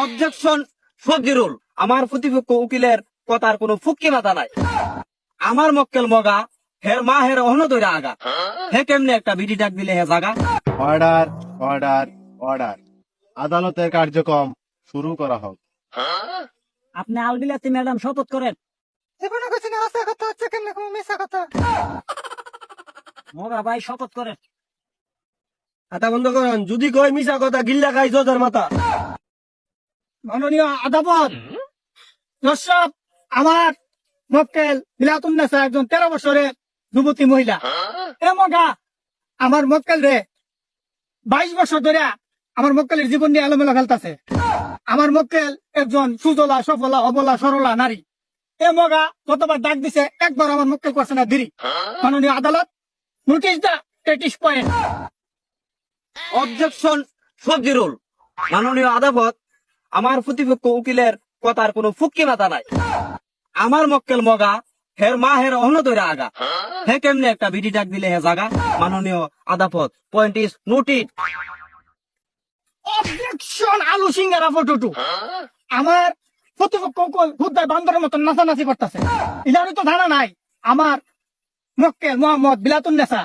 Objection সবজিরুল আমার প্রতিপক্ষ উকিলের কথার কোনো ফুক্কি মাথা নাই। আমার মক্কেল মগা হের মা হের অহন দইরা আগা হে কেমনে একটা বিডি ডাক দিলে হে জাগা? Order order order. আদালতের কার্যক্রম শুরু করা হোক। আপনি আলবিলাতি ম্যাডাম শপথ করেন। জীবনে কিছু না আসা কথা হচ্ছে কেমনে কোনো মিশা কথা? মগা ভাই শপথ করেন। হাতা বন্ধ করেন। যদি কয় মিশা কথা গিল্লা খাই জোজার মাথা। মাননীয় আদালত দর্শক আমার মক্কেল বিলাতুন্নেসা একজন তেরো বছরের যুবতী মহিলা। এ মগা আমার মক্কেল রে বাইশ বছর ধরে আমার মক্কেলের জীবন নিয়ে এলোমেলো খেলতেছে। আমার মক্কেল একজন সুজলা সফলা অবলা সরলা নারী। এ মগা কতবার ডাক দিছে একবার আমার মক্কেল করছে না দিরি মাননীয় আদালত নোটিশ দা তেত্রিশ পয়েন্ট। অবজেকশন সবজিরুল মাননীয় আদালত আমার প্রতিপক্ষ উকিলের কথার কোনো ফুক্কি মাথা নাই। আমার মক্কেল মগা হের মা হের অহন দইরা আগা। হে কেমনে একটা বিডি ডাক দিলে হে জাগা? মাননীয় আদালত পয়েন্ট ইজ নোটিড অবজেকশন আলু সিঙ্গারা ফটো আমার প্রতিপক্ষ কল হুদ্দায় বান্দরের মতন নাচানাচি করতেছে। ইলারই তো ধারণা নাই। আমার মক্কেল মোহাম্মদ বিলাতুন নেসা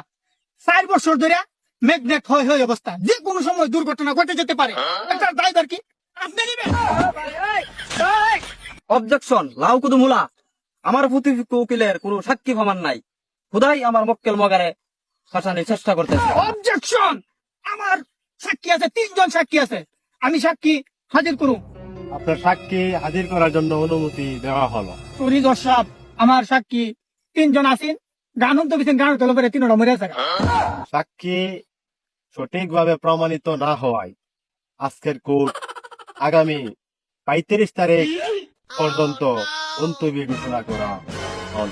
চার বছর ধরে ম্যাগনেট হয়ে হয়ে অবস্থা। যে কোনো সময় দুর্ঘটনা ঘটে যেতে পারে। এটার ড্রাইভার কি? অবজেকশন লাউ কুদু মুলা। আমার প্রতিপক্ষ উকিলের কোনো সাক্ষী প্রমাণ নাই। খুদাই আমার মক্কেল মগারে ফাঁসানোর চেষ্টা করতেছে। অবজেকশন আমার সাক্ষী আছে তিনজন সাক্ষী আছে। আমি সাক্ষী হাজির করুন। আপনার সাক্ষী হাজির করার জন্য অনুমতি দেওয়া হলো। সরি দর্শক আমার সাক্ষী তিনজন আছেন। গান তো দিচ্ছেন গান তোলে পরে তিনটা মরে আছে। সাক্ষী সঠিকভাবে প্রমাণিত না হওয়ায় আজকের কোর্ট আগামী পঁয়ত্রিশ তারিখ পর্যন্ত অন্তবি ঘোষণা করা হল